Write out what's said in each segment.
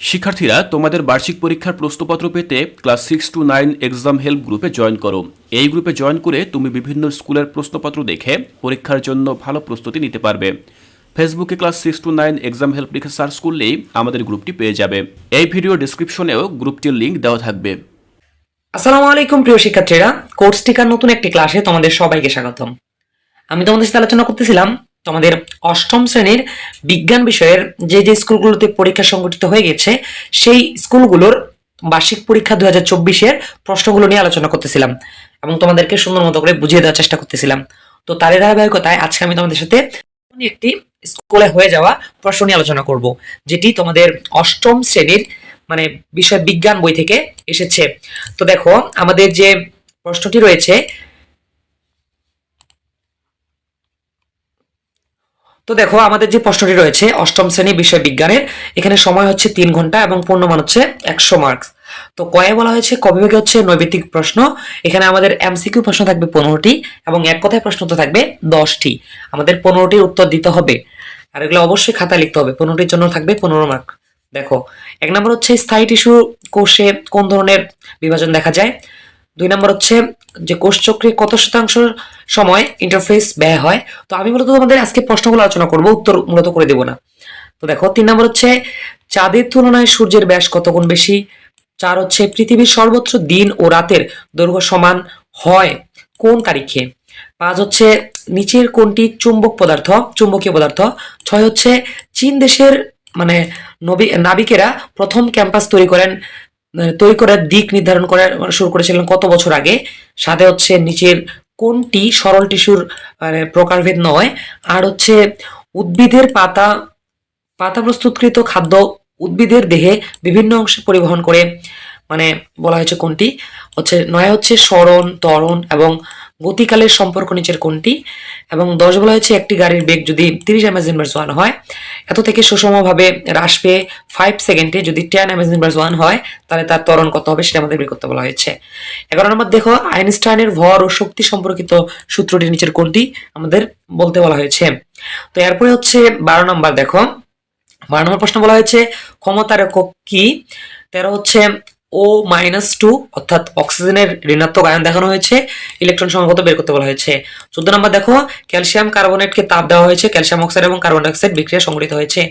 শিক্ষার্থীরা তোমাদের বার্ষিক পরীক্ষার প্রশ্নপত্র পেতে class six to nine exam help গ্রুপে জয়েন করো। এই গ্রুপে জয়েন করে তুমি বিভিন্ন স্কুলের প্রশ্নপত্র দেখে পরীক্ষার জন্য ভালো প্রস্তুতি নিতে পারবে। ফেসবুকে class six to nine exam help লিখে সার্চ করলেই আমাদের গ্রুপটি পেয়ে যাবে। এই ভিডিও ডিসক্রিপশনেও গ্রুপটির লিঙ্ক দেওয়া থাকবে। আসসালামু আলাইকুম, প্রিয় শিক্ষার্থীরা। কোর্স টিকার নতুন একটি ক্লাসে তোমাদের সবাইকে স্বাগতম। আমি তোমাদের সাথে আলোচনা করতেছিলাম তোমাদের অষ্টম শ্রেণির বিজ্ঞান বিষয়ের যে যে স্কুলগুলোতে পরীক্ষা সংগঠিত হয়ে গেছে, সেই স্কুলগুলোর বার্ষিক পরীক্ষা দু হাজার চব্বিশের প্রশ্নগুলো নিয়ে আলোচনা করতেছিলাম এবং তোমাদেরকে সুন্দর মতো করে বুঝিয়ে দেওয়ার চেষ্টা করতেছিলাম। তো তারই ধারাবাহিকতায় আজকে আমি তোমাদের সাথে একটি স্কুলে হয়ে যাওয়া প্রশ্ন নিয়ে আলোচনা করব, যেটি তোমাদের অষ্টম শ্রেণির মানে বিষয় বিজ্ঞান বই থেকে এসেছে। তো দেখো, আমাদের যে প্রশ্নটি রয়েছে তো দেখো, আমাদের যে প্রশ্নটি রয়েছে, অষ্টম শ্রেণি বিষয় বিজ্ঞানের, এখানে সময় হচ্ছে তিন ঘণ্টা এবং পূর্ণমান হচ্ছে একশো মার্কস। তো কয়ে বলা হয়েছে কবিভাগে হচ্ছে নৈবেদিক প্রশ্ন, এখানে আমাদের এমসিকিউ প্রশ্ন থাকবে পনেরোটি এবং এক কথায় প্রশ্ন তো থাকবে দশটি। আমাদের পনেরোটির উত্তর দিতে হবে। আর এগুলো অবশ্যই খাতা লিখতে হবে, পনেরোটির জন্য থাকবে পনেরো মার্ক। দেখো, এক নম্বর হচ্ছে স্থায়ী টিস্যু কোষে কোন ধরনের বিভাজন দেখা যায়? দুই নম্বর হচ্ছে যে কোষ চক্রে কত শতাংশ সময় ইন্টারফেস ব্যয় হয়? তো আমি মূলত তোমাদের আজকে প্রশ্নগুলো আলোচনা করব, উত্তর মূলত করে দেবো না। তো দেখো, তিন নম্বর হচ্ছে চাঁদের তুলনায় সূর্যের ব্যাস কত গুণ বেশি? চার হচ্ছে পৃথিবীর সর্বোচ্চ দিন ও রাতের দৈর্ঘ্য সমান হয় কোন তারিখে? পাঁচ হচ্ছে নিচের কোনটি চুম্বক পদার্থ, চুম্বকীয় পদার্থ? ছয় হচ্ছে চীন দেশের মানে নবী, নাবিকেরা প্রথম ক্যাম্পাস তৈরি করেন তৈরি করার দিক নির্ধারণ করে শুরু করেছিলেন কত বছর আগে? সাথে হচ্ছে নিচের কোনটি সরল টিস্যুর মানে প্রকারভেদ নয়? আর হচ্ছে উদ্ভিদের পাতা পাতা প্রস্তুতকৃত খাদ্য উদ্ভিদের দেহে বিভিন্ন অংশে পরিবহন করে মানে বলা হয়েছে কোনটি? হচ্ছে নয় হচ্ছে স্মরণ, ত্বরণ এবং গতিকালের সম্পর্ক নিচের কোনটি? এবং দশ বলা হয়েছে, একটি গাড়ির বেগ যদি তিরিশ এমএস ইনভার্স ওয়ান হয়, এত থেকে সুষমভাবে হ্রাস পেয়ে ফাইভ সেকেন্ডে যদি টেন এমএস ইনভার্স ওয়ান হয়, তাহলে তার ত্বরণ কত হবে সেটা আমাদের বের করতে বলা হয়েছে। এগারো নম্বর দেখো, আইনস্টাইনের ভর ও শক্তি সম্পর্কিত সূত্রটি নিচের কোনটি? আমাদের বলতে বলা হয়েছে। তো এরপরে হচ্ছে বারো নম্বর দেখো। বারো নম্বর প্রশ্ন বলা হয়েছে, ক্ষমতার একক কি? তেরো হচ্ছে ও মাইনাস টু অর্থাৎ অক্সিজেনের ঋণাত্মক আয়ন দেখানো হয়েছে ইলেকট্রন সংখ্যা বের করতে বলা হয়েছে। চোদ্দ নম্বর দেখো ক্যালসিয়াম কার্বনেটকে তাপ দেওয়া হয়েছে ক্যালসিয়াম অক্সাইড এবং কার্বন ডাইঅক্সাইড বিক্রিয়া সংগঠিত হয়েছে।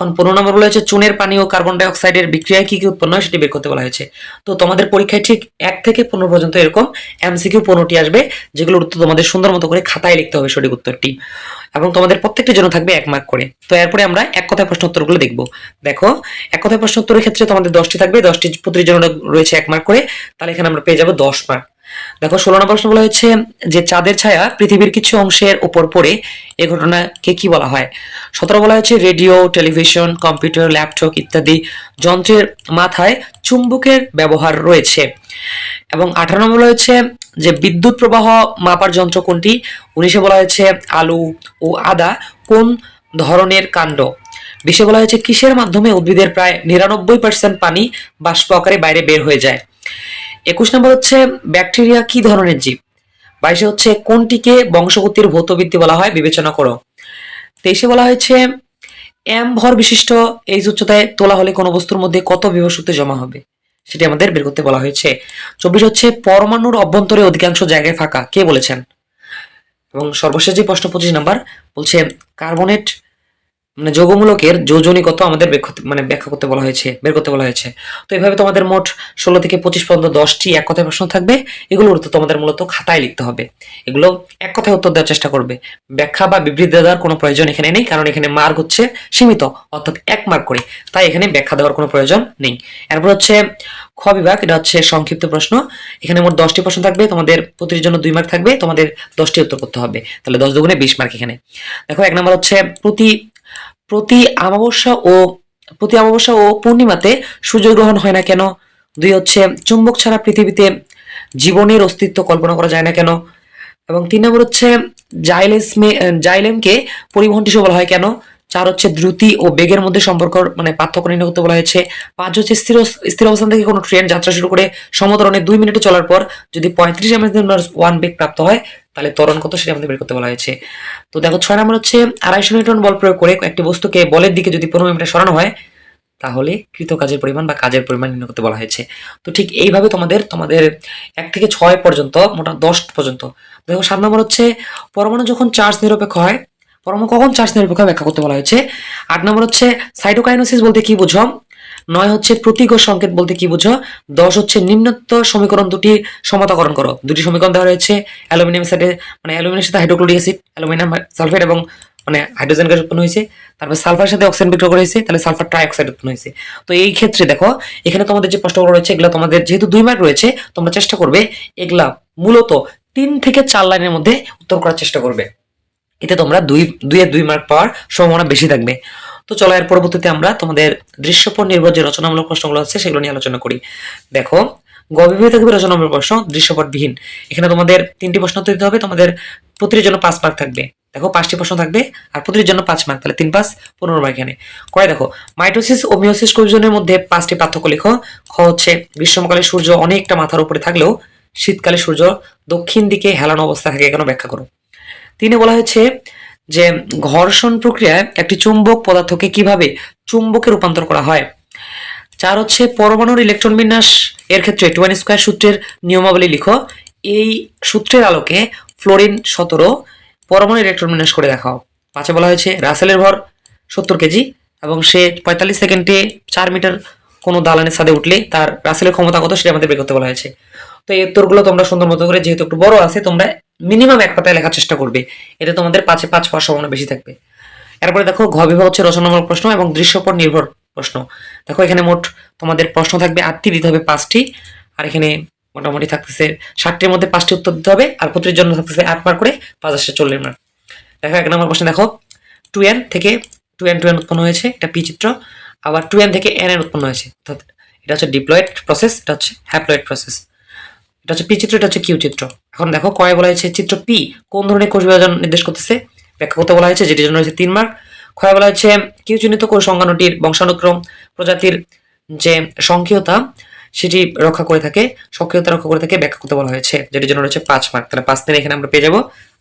এখন পনেরো নম্বর বলা হয়েছে, চুনের পানি ও কার্বন ডাইঅক্সাইডের বিক্রিয়ায় কি কি উৎপন্ন হয় সেটি বের করতে বলা হয়েছে। তো তোমাদের পরীক্ষায় ঠিক এক থেকে পনেরো পর্যন্ত এরকম এমসিকিউ পনেরোটি আসবে, যেগুলোর উত্তর তোমাদের সুন্দর মতো করে খাতায় লিখতে হবে সঠিক উত্তরটি। এবং তোমাদের প্রত্যেকটি জন্য থাকবে এক মার্ক করে। তো এরপরে আমরা এক কথায় প্রশ্ন উত্তরগুলো দেখব। দেখো, এক কথায় প্রশ্ন উত্তরের ক্ষেত্রে তোমাদের দশটি থাকবে, দশটি প্রতিটির জন্য রয়েছে এক মার্ক করে। তাহলে এখানে আমরা পেয়ে যাব দশ মার্ক দেখো, ষোলো নম্বর প্রশ্ন বলা হয়েছে যে চাঁদের ছায়া পৃথিবীর কিছু অংশের উপর পড়ে, এ ঘটনাকে কি বলা হয়? সতেরো বলা হয়েছে রেডিও, টেলিভিশন, কম্পিউটার, ল্যাপটপ ইত্যাদি যন্ত্রের মাথায় চুম্বকের ব্যবহার রয়েছে। এবং আঠারো নম্বর বলা হয়েছে যে বিদ্যুৎ প্রবাহ মাপার যন্ত্র কোনটি? উনিশে বলা হয়েছে আলু ও আদা কোন ধরনের কাণ্ড? বিশে বলা হয়েছে কিসের মাধ্যমে উদ্ভিদের প্রায় নিরানব্বই পার্সেন্ট পানি বাষ্প আকারে বাইরে বের হয়ে যায়? একুশ নম্বর হচ্ছে ব্যাকটেরিয়া কি ধরনের জীব? বাইশে হচ্ছে কোনটিকে বংশগতির ভৌতবৃত্তি বলা হয়? বিবেচনা করো। তেইশে বলা হয়েছে এম ভর বিশিষ্ট এই উচ্চতায় তোলা হলে কোনো বস্তুর মধ্যে কত শক্তি জমা হবে? সেটি আমাদের বের করতে বলা হয়েছে। চব্বিশ হচ্ছে পরমাণুর অভ্যন্তরে অধিকাংশ জায়গায় ফাঁকা। কে বলেছেন? এবং সর্বশেষ যে প্রশ্ন পঁচিশ নাম্বার বলছে, কার্বনেট মানে যৌগমূলকের যোজনী কত আমাদের মানে ব্যাখ্যা করতে বলা হয়েছে, বের করতে বলা হয়েছে। তো এভাবে তোমাদের মোট ষোলো থেকে পঁচিশ পর্যন্ত দশটি এক কথায় প্রশ্ন থাকবে। এগুলো উত্তর তোমাদের মূলত খাতায় লিখতে হবে। এগুলো এক কথায় উত্তর দেওয়ার চেষ্টা করবে। ব্যাখ্যা বা বিবৃতি দেওয়ার কোনো প্রয়োজন এখানে নেই, কারণ এখানে মার্ক হচ্ছে সীমিত, অর্থাৎ এক মার্ক করে। তাই এখানে ব্যাখ্যা দেওয়ার কোনো প্রয়োজন নেই। এরপর হচ্ছে খ বিভাগ, এটা হচ্ছে সংক্ষিপ্ত প্রশ্ন। এখানে মোট দশটি প্রশ্ন থাকবে, তোমাদের প্রতিটির জন্য দুই মার্ক থাকবে, তোমাদের দশটি উত্তর করতে হবে। তাহলে দশ দুগুণে বিশ মার্ক এখানে। দেখো, এক নম্বর হচ্ছে প্রতি প্রতি অমাবস্যা ও প্রতি অমাবস্যা ও পূর্ণিমাতে সূর্যগ্রহণ হয় না কেন? দুই হচ্ছে, চুম্বক ছাড়া পৃথিবীতে জীবনের অস্তিত্ব কল্পনা করা যায় না কেন? এবং তিন নম্বর হচ্ছে জাইলেসমে জাইলেমকে পরিবহনটি সবল বলা হয় কেন? চার হচ্ছে দ্রুতি ও বেগের মধ্যে সম্পর্ক মানে পার্থক্য নির্ণয় করতে বলা হয়েছে। পাঁচ হচ্ছে স্থির স্থির অবস্থান থেকে কোনো ট্রেন যাত্রা শুরু করে সমতরণে দুই মিনিটে চলার পর যদি পঁয়ত্রিশ এমএস ওয়ান বেগ প্রাপ্ত হয়, তাহলে ত্বরণ কত সেটা আমাদের বের করতে বলা হয়েছে। তো দেখো, ছয় নম্বর হচ্ছে আড়াইশো নিউটন বল প্রয়োগ করে একটি বস্তুকে বলের দিকে যদি পনেরো মিটার সরানো হয়, তাহলে কৃত কাজের পরিমাণ বা কাজের পরিমাণ নির্ণয় করতে বলা হয়েছে। তো ঠিক এইভাবে তোমাদের তোমাদের এক থেকে ছয় পর্যন্ত, মোটা দশ পর্যন্ত। দেখো, সাত নম্বর হচ্ছে, পরমাণু যখন চার্জ নিরপেক্ষ হয় পরমাণু কখন চার্জ নিরপেক্ষ ব্যাখ্যা করতে বলা হয়েছে? আট নম্বর হচ্ছে সাইটোকাইনোসিস বলতে কি বুঝো? নয় হচ্ছে, প্রতীক ও সংকেত বলতে কি বুঝো? দশ হচ্ছে, নিম্নোক্ত সমীকরণ দুটি সমতাকরণ করো। দুটি সমীকরণ দেওয়া রয়েছে, অ্যালুমিনিয়াম সাথে মানে অ্যালুমিনিয়ামের সাথে হাইড্রোক্লোরিক অ্যাসিড অ্যালুমিনিয়াম সালফেট এবং মানে হাইড্রোজেন গ্যাস উৎপন্ন হয়েছে। তারপর সালফারের সাথে অক্সিজেন বিক্রিয়া করা হয়েছে, তাহলে সালফার ট্রাইঅক্সাইড উৎপন্ন হয়েছে। তো এই ক্ষেত্রে দেখো, এখানে তোমাদের যে প্রশ্নগুলো রয়েছে, এগুলো তোমাদের যেহেতু দুই মার্ক রয়েছে, তোমরা চেষ্টা করবে, এগুলা মূলত তিন থেকে চার লাইনের মধ্যে উত্তর করার চেষ্টা করবে। এতে তোমরা দুই দুইয়ে দুই মার্ক পাওয়ার সম্ভাবনা বেশি থাকবে। তো চলো, এর পরবর্তীতে আমরা তোমাদের দৃশ্যপট নির্ভর যে রচনামূলক প্রশ্নগুলো আছে, সেগুলো নিয়ে আলোচনা করি। দেখো গবিভাবে থাকবে রচনামূলক প্রশ্ন দৃশ্যপটবিহীন? এখানে তোমাদের তিনটি প্রশ্ন দিতে হবে, তোমাদের প্রতিটির জন্য পাঁচ মার্ক থাকবে। দেখো, পাঁচটি প্রশ্ন থাকবে আর প্রতিটির জন্য পাঁচ মার্ক তাহলে তিন পাঁচ, পনেরো মার্ক এখানে। কয়, দেখো, মাইটোসিস ও মিওসিস কোষজনের মধ্যে পাঁচটি পার্থক্য লেখো? খ হচ্ছে, গ্রীষ্মকালে সূর্য অনেকটা মাথার উপরে থাকলেও শীতকালে সূর্য দক্ষিণ দিকে হেলানো অবস্থা থাকে কেন ব্যাখ্যা করো। তিনে বলা হয়েছে যে ঘর্ষণ প্রক্রিয়ায় একটি চুম্বক পদার্থকে কীভাবে চুম্বকে রূপান্তর করা হয়। চার হচ্ছে পরমাণুর ইলেকট্রন বিন্যাস। এর ক্ষেত্রে টু স্কোয়ার সূত্রের নিয়মাবলী লিখো। এই সূত্রের আলোকে ফ্লোরিন সতেরো পরমাণু ইলেকট্রন বিন্যাস করে দেখাও। পাঁচে বলা হয়েছে রাসেলের ভর সত্তর কেজি এবং সে পঁয়তাল্লিশ সেকেন্ডে চার মিটার কোনো দালানের ছাদে উঠলে তার রাসেলের ক্ষমতা কত সেটা আমাদের বের করতে বলা হয়েছে। তো এই উত্তরগুলো তোমরা সুন্দর মতো করে যেহেতু একটু বড় আছে, তোমরা মিনিমাম এক পাতায় লেখার চেষ্টা করবে। এতে তোমাদের পাঁচে পাঁচ পাওয়ার সম্ভাবনা বেশি থাকবে। এরপরে দেখো, ঘ বিভাগ হচ্ছে রচনামূলক প্রশ্ন এবং দৃশ্যপট নির্ভর প্রশ্ন। দেখো, এখানে মোট তোমাদের প্রশ্ন থাকবে আটটি, দিতে হবে পাঁচটি। আর এখানে মোটামুটি থাকতেছে ষাটটির মধ্যে পাঁচটি উত্তর দিতে হবে আর প্রতিটির জন্য থাকতেছে আট মার্ক করে পাঁচ আসছে চল্লিশ মার্ক দেখো, এক নম্বর প্রশ্ন দেখো টু এন থেকে টু এন টু এন উৎপন্ন হয়েছে, এটা পি চিত্র। আবার টু এন থেকে এন এন উৎপন্ন হয়েছে। অর্থাৎ এটা হচ্ছে ডিপ্লয়েড প্রসেস এটা হচ্ছে হ্যাপ্লয়েড প্রসেস এটা হচ্ছে পি চিত্র, এটা হচ্ছে কিউ চিত্র। এখন দেখো, কয় বলা হয়েছে চিত্র পি কোন ধরনের কোষ বিভাজন নির্দেশ করতেছে? ব্যাখ্যা করতে বলা হয়েছে, যেটির জন্য হয়েছে তিন মার্ক ক্ষয় বলা হচ্ছে কিউ চিহ্নিত কোষ সংজ্ঞানুটির বংশানুক্রম, প্রজাতির যে সংকীয়তা সেটি রক্ষা করে থাকে, সক্রিয়তা রক্ষা করে থাকে, ব্যাখ্যা করতে বলা হয়েছে, যেটির জন্য রয়েছে পাঁচ মার্ক তাহলে পাঁচ দিন এখানে আমরা পেয়ে যাব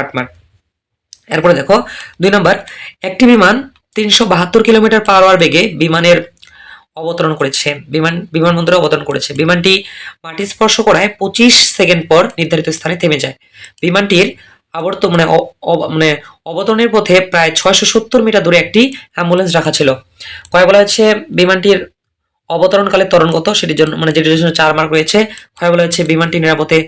আট মার্ক এরপরে দেখো, দুই নম্বর একটি বিমান তিনশো বাহাত্তর কিলোমিটার পার আওয়ার বেগে বিমানের অবতরণ করেছে, বিমান বিমানবন্দরে অবতরণ করেছে। বিমানটি মাটি স্পর্শ করায় পঁচিশ সেকেন্ড পর নির্ধারিত স্থানে থেমে যায়। বিমানটির আবর্ত মানে মানে অবতরণের পথে প্রায় ছয়শো সত্তর মিটার দূরে একটি অ্যাম্বুলেন্স রাখা ছিল। কয় বলা হচ্ছে বিমানটির অবতরণকালে ত্বরণ কত সেটির জন্য মানে যেটির জন্য চার মার্ক রয়েছে। কয় বলা হচ্ছে বিমানটি নিরাপদে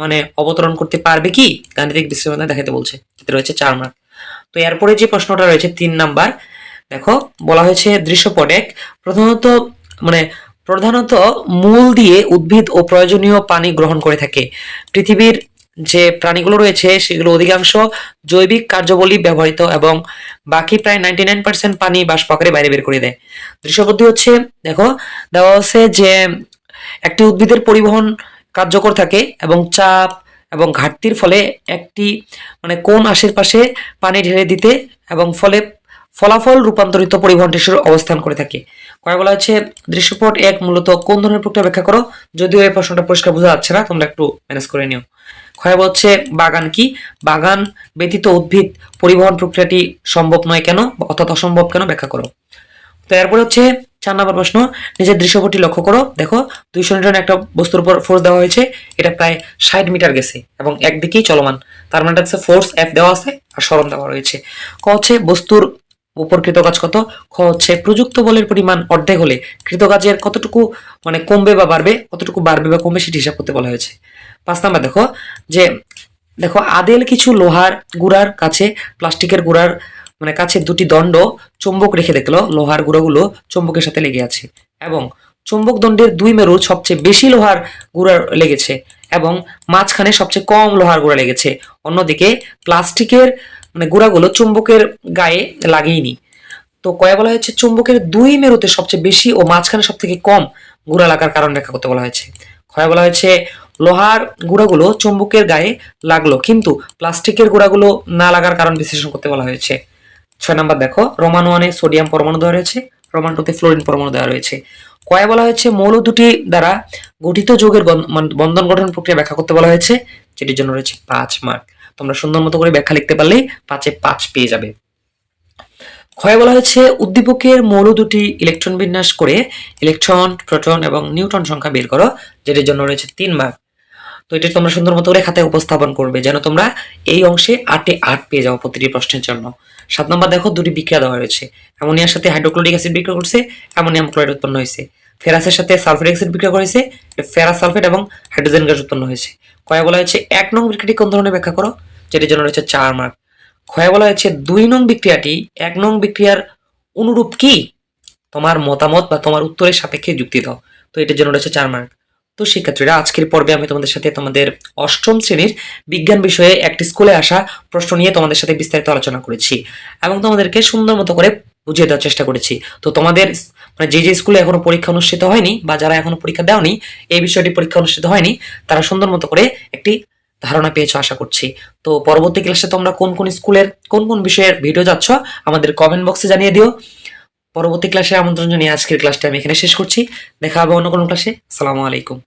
মানে অবতরণ করতে পারবে কি? গাণিতিক বিশ্লেষণে দেখাতে বলছে রয়েছে চার মার্ক। তো এরপরে যে প্রশ্নটা রয়েছে, তিন নাম্বার দেখো, বলা হয়েছে দৃশ্যপট এক প্রধানত মানে প্রধানত মূল দিয়ে উদ্ভিদ ও প্রয়োজনীয় পানি গ্রহণ করে থাকে। পৃথিবীর যে প্রাণীগুলো রয়েছে, সেগুলো অধিকাংশ জৈবিক কার্যবলী ব্যবহৃত এবং বাকি প্রায় নাইনটি নাইন পার্সেন্ট পানি বাষ্প আকারে বাইরে বের করে দেয়। দৃশ্যপদ্ধতি হচ্ছে, দেখো, দেওয়া হচ্ছে যে একটি উদ্ভিদের পরিবহন কার্যকর থাকে এবং চাপ এবং ঘাটতির ফলে একটি মানে কোন আশেপাশে পানি ঢেলে দিতে এবং ফলে ফলাফল রূপান্তরিত পরিবহন টিস্যুর অবস্থান করে থাকে। কয় বলা হচ্ছে দৃশ্যপট এক মূলত কোন ধরনের প্রক্রিয়া ব্যাখ্যা করো? যদিও এই প্রশ্নটা পরিষ্কার বোঝা যাচ্ছে না, তোমরা একটু ম্যানেজ করে নিও। ক্ষয় হচ্ছে বাগান কি? বাগান ব্যতীত উদ্ভিদ পরিবহন প্রক্রিয়াটি সম্ভব নয় কেন অর্থাৎ অসম্ভব কেন ব্যাখ্যা করো? তো এরপরে হচ্ছে চার নম্বর প্রশ্ন, নিজের দৃশ্যপটটি লক্ষ্য করো। দেখো, দুইশো নিউটন একটা বস্তুর উপর ফোর্স দেওয়া হয়েছে, এটা প্রায় ষাট মিটার গেছে এবং একদিকেই চলমান। তার মানে হচ্ছে ফোর্স এফ দেওয়া আছে আর সরণ দেওয়া রয়েছে। ক হচ্ছে, বস্তুর উপর কৃতকাজ কত? খ হচ্ছে, প্রযুক্ত বলের পরিমাণ অর্ধেক হলে কৃতকাজের কতটুকু মানে কমবে বা বাড়বে, কতটুকু বাড়বে বা কমবে সেটি হিসাব করতে বলা হয়েছে। পাঁচ নাম্বার দেখো, যে দেখো, আদেল কিছু লোহার গুড়ার কাছে, প্লাস্টিকের গুড়ার মানে কাছে দুটি দণ্ড চুম্বক রেখে দেখল, লোহার গুঁড়োগুলো চুম্বকের সাথে লেগে আছে। এবং চুম্বক দণ্ডের দুই মেরু সবচেয়ে বেশি লোহার গুঁড়া লেগেছে। এবং মাঝখানে সবচেয়ে কম লোহার গুঁড়া লেগেছে। অন্যদিকে প্লাস্টিকের মানে গুঁড়াগুলো চুম্বকের গায়ে লাগেইনি। তো কয়া বলা হয়েছে, চুম্বকের দুই মেরুতে সবচেয়ে বেশি ও মাঝখানে সব থেকে কম গুঁড়া লাগার কারণ ব্যাখ্যা করতে বলা হয়েছে। ক্ষয় বলা হয়েছে, লোহার গুঁড়াগুলো চুম্বকের গায়ে লাগল, কিন্তু প্লাস্টিকের গুঁড়াগুলো না লাগার কারণ বিশ্লেষণ করতে বলা হয়েছে। ছয় নাম্বার দেখো, রোমান ওয়ানে সোডিয়াম পরমাণু দেওয়া রয়েছে, রোমান টুতে ফ্লোরিন পরমাণু দেওয়া রয়েছে। কয়া বলা হয়েছে, মৌল দুটি দ্বারা গঠিত যোগের মান- বন্ধন গঠন প্রক্রিয়া ব্যাখ্যা করতে বলা হয়েছে, যেটির জন্য রয়েছে পাঁচ মার্ক। তোমরা সুন্দর মতো করে ব্যাখ্যা লিখতে পারলেই পাঁচে পাঁচ পেয়ে যাবে। ক্ষয়ে বলা হয়েছে, উদ্দীপকের মৌল দুটি ইলেকট্রন বিন্যাস করে ইলেকট্রন, প্রোটন এবং নিউট্রন সংখ্যা বের করো, যেটির জন্য রয়েছে তিন মার্ক। তো এটা তোমরা সুন্দর মতো করে খাতায় উপস্থাপন করবে, যেন তোমরা এই অংশে আটে আট পেয়ে যাও প্রতিটি প্রশ্নের জন্য। সাত নম্বর দেখো, দুটি বিক্রিয়া দেওয়া রয়েছে অ্যামোনিয়ার সাথে হাইড্রোক্লোরিক অ্যাসিড বিক্রিয়া করছে, অ্যামোনিয়াম ক্লোরাইড উৎপন্ন হয়েছে। ফেরাসের সাথে সালফেট অ্যাসিড বিক্রিয়া করেছে, ফেরাস সালফেট এবং হাইড্রোজেন গ্যাস উৎপন্ন হয়েছে। কয়া বলা হয়েছে এক নং বিক্রিয়াটি কোন ধরনের ব্যাখ্যা করো, যেটির জন্য রয়েছে চার মার্ক? ক্ষয় বলা হয়েছে দুই নং বিক্রিয়াটি এক নং বিক্রিয়ার অনুরূপ কি? তোমার মতামত বা তোমার উত্তরের সাপেক্ষে যুক্তি দাও। তো এটার জন্য রয়েছে চার মার্ক। তো শিক্ষার্থীরা আজকের পর্বে আমি তোমাদের সাথে তোমাদের অষ্টম শ্রেণির বিজ্ঞান বিষয়ে একটি স্কুলে আসা প্রশ্ন নিয়ে তোমাদের সাথে বিস্তারিত আলোচনা করেছি এবং তোমাদেরকে সুন্দর মতো করে বুঝিয়ে দেওয়ার চেষ্টা করেছি। তো তোমাদের মানে যে যে স্কুলে এখনও পরীক্ষা অনুষ্ঠিত হয়নি বা যারা এখনও পরীক্ষা দেওনি, এই বিষয়টি পরীক্ষা অনুষ্ঠিত হয়নি, তারা সুন্দর মতো করে একটি ধারণা পেয়েছ আশা করছি। তো পরবর্তী ক্লাসে তোমরা কোন কোন স্কুলের কোন কোন বিষয়ের ভিডিও যাচ্ছ, আমাদের কমেন্ট বক্সে জানিয়ে দিও। পরবর্তী ক্লাসে আমন্ত্রণ জানিয়ে আজকের ক্লাসটা আমি এখানে শেষ করছি। দেখা হবে অন্য কোনো ক্লাসে সালামু আলাইকুম।